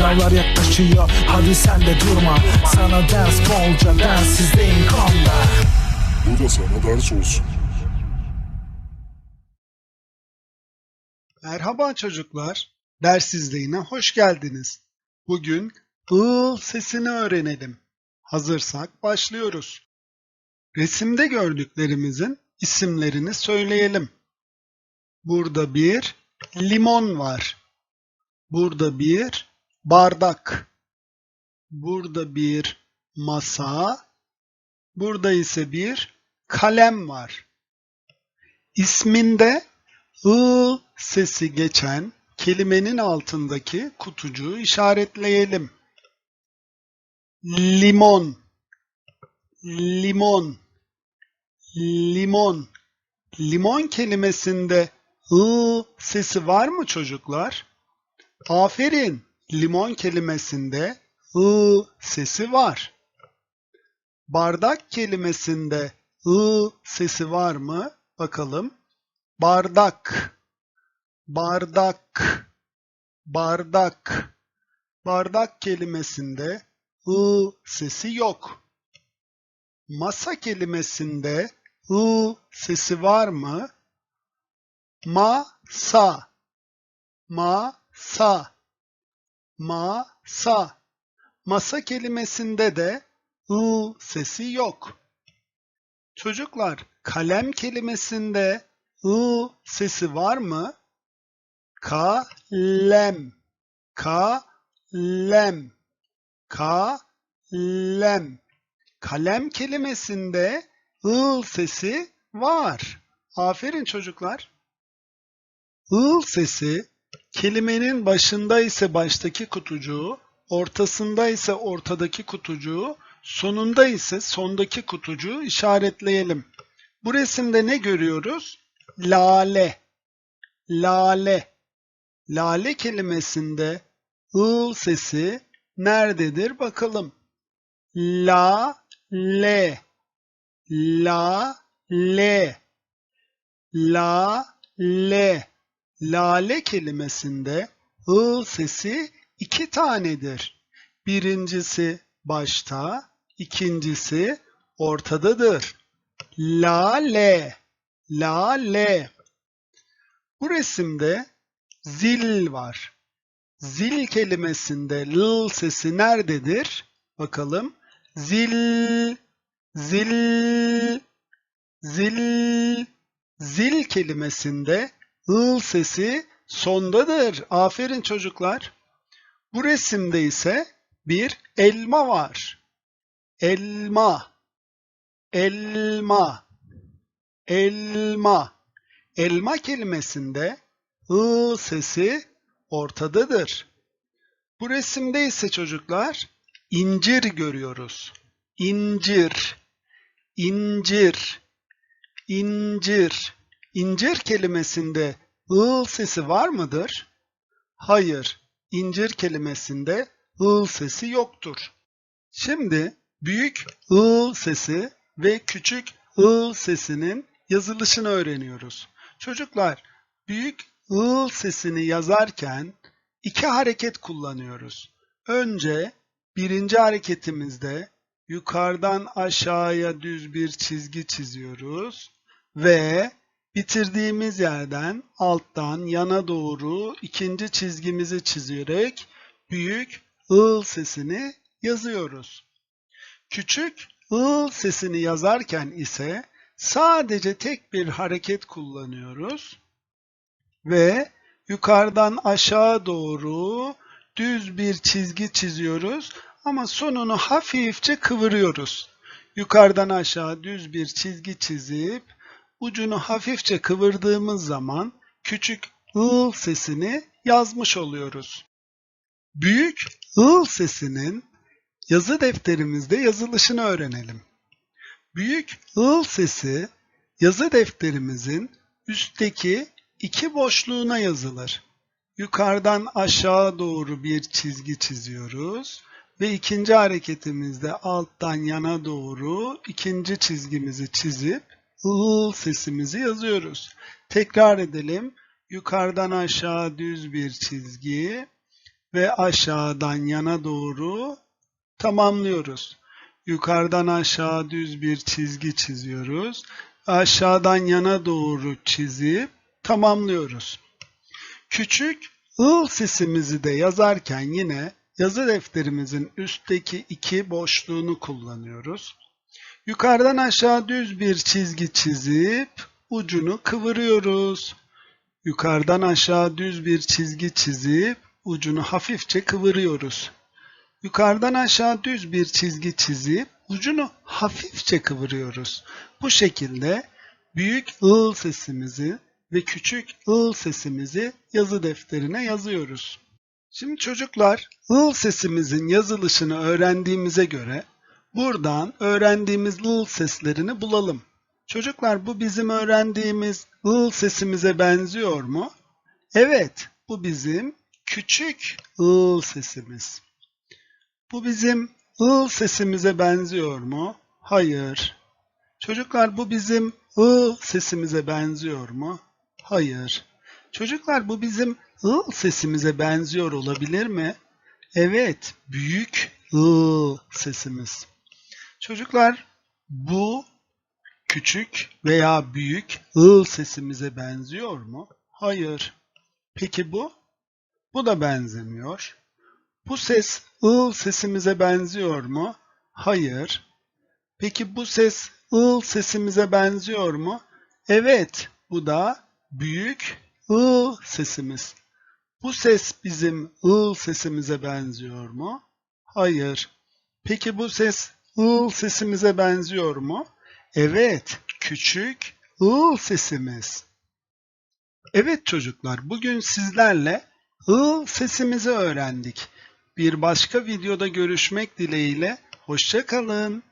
Sınavlar yaklaşıyor hadi sen de durma Sana ders bolca densizliğin konda Bu da sana ders olsun. Merhaba çocuklar. Ders izleyine hoş geldiniz. Bugün ıl sesini öğrenelim. Hazırsak başlıyoruz. Resimde gördüklerimizin isimlerini söyleyelim. Burada bir limon var. Burada bir bardak. Burada bir masa. Burada ise bir kalem var. İsminde ı sesi geçen kelimenin altındaki kutucuğu işaretleyelim. Limon, limon, limon. Limon kelimesinde ı sesi var mı çocuklar? Aferin. Limon kelimesinde ı sesi var. Bardak kelimesinde ı sesi var mı? Bakalım. Bardak, bardak, bardak. Bardak kelimesinde ı sesi yok. Masa kelimesinde ı sesi var mı? Masa, masa, masa. Masa kelimesinde de ı sesi yok. Çocuklar, kalem kelimesinde ı sesi var mı? Kalem, kalem, kalem. Kalem kelimesinde ıl sesi var. Aferin çocuklar. I'l sesi kelimenin başında ise baştaki kutucuğu, ortasında ise ortadaki kutucuğu, sonunda ise sondaki kutucuğu işaretleyelim. Bu resimde ne görüyoruz? Lale, lale. Lale kelimesinde ıl sesi nerededir bakalım. La, le, la, le, la, le. Lale kelimesinde ıl sesi iki tanedir. Birincisi başta, ikincisi ortadadır. Lale, lale. Bu resimde zil var. Zil kelimesinde l sesi nerededir? Bakalım. Zil, zil, zil. Zil kelimesinde ıl sesi sondadır. Aferin çocuklar. Bu resimde ise bir elma var. Elma, elma, elma. Elma kelimesinde ı sesi ortadadır. Bu resimde ise çocuklar incir görüyoruz. İncir, incir, incir. İncir kelimesinde ıl sesi var mıdır? Hayır, incir kelimesinde ıl sesi yoktur. Şimdi büyük ıl sesi ve küçük ıl sesinin yazılışını öğreniyoruz. Çocuklar, büyük ıl sesini yazarken iki hareket kullanıyoruz. Önce birinci hareketimizde yukarıdan aşağıya düz bir çizgi çiziyoruz ve bitirdiğimiz yerden alttan yana doğru ikinci çizgimizi çizerek büyük ıl sesini yazıyoruz. Küçük ıl sesini yazarken ise sadece tek bir hareket kullanıyoruz ve yukarıdan aşağı doğru düz bir çizgi çiziyoruz ama sonunu hafifçe kıvırıyoruz. Yukarıdan aşağı düz bir çizgi çizip ucunu hafifçe kıvırdığımız zaman küçük ıl sesini yazmış oluyoruz. Büyük ıl sesinin yazı defterimizde yazılışını öğrenelim. Büyük ıl sesi yazı defterimizin üstteki iki boşluğuna yazılır. Yukarıdan aşağı doğru bir çizgi çiziyoruz ve ikinci hareketimizde alttan yana doğru ikinci çizgimizi çizip ıl sesimizi yazıyoruz. Tekrar edelim. Yukarıdan aşağı düz bir çizgi, ve aşağıdan yana doğru tamamlıyoruz. Yukarıdan aşağı düz bir çizgi çiziyoruz. Aşağıdan yana doğru çizip tamamlıyoruz. Küçük ıl sesimizi de yazarken yine yazı defterimizin üstteki iki boşluğunu kullanıyoruz. Yukarıdan aşağı düz bir çizgi çizip ucunu kıvırıyoruz. Yukarıdan aşağı düz bir çizgi çizip ucunu hafifçe kıvırıyoruz. Yukarıdan aşağı düz bir çizgi çizip ucunu hafifçe kıvırıyoruz. Bu şekilde büyük ıl sesimizi ve küçük ıl sesimizi yazı defterine yazıyoruz. Şimdi çocuklar ıl sesimizin yazılışını öğrendiğimize göre buradan öğrendiğimiz ıl seslerini bulalım. Çocuklar bu bizim öğrendiğimiz ıl sesimize benziyor mu? Evet, bu bizim küçük ıl sesimiz. Bu bizim ıl sesimize benziyor mu? Hayır. Çocuklar bu bizim ı sesimize benziyor mu? Hayır. Çocuklar bu bizim ı sesimize benziyor olabilir mi? Evet, büyük ı sesimiz. Çocuklar bu küçük veya büyük ı sesimize benziyor mu? Hayır. Peki bu? Bu da benzemiyor. Bu ses ıl sesimize benziyor mu? Hayır. Peki bu ses ıl sesimize benziyor mu? Evet, bu da büyük ıl sesimiz. Bu ses bizim ıl sesimize benziyor mu? Hayır. Peki bu ses ıl sesimize benziyor mu? Evet, küçük ıl sesimiz. Evet çocuklar, bugün sizlerle ıl sesimizi öğrendik. Bir başka videoda görüşmek dileğiyle, hoşça kalın.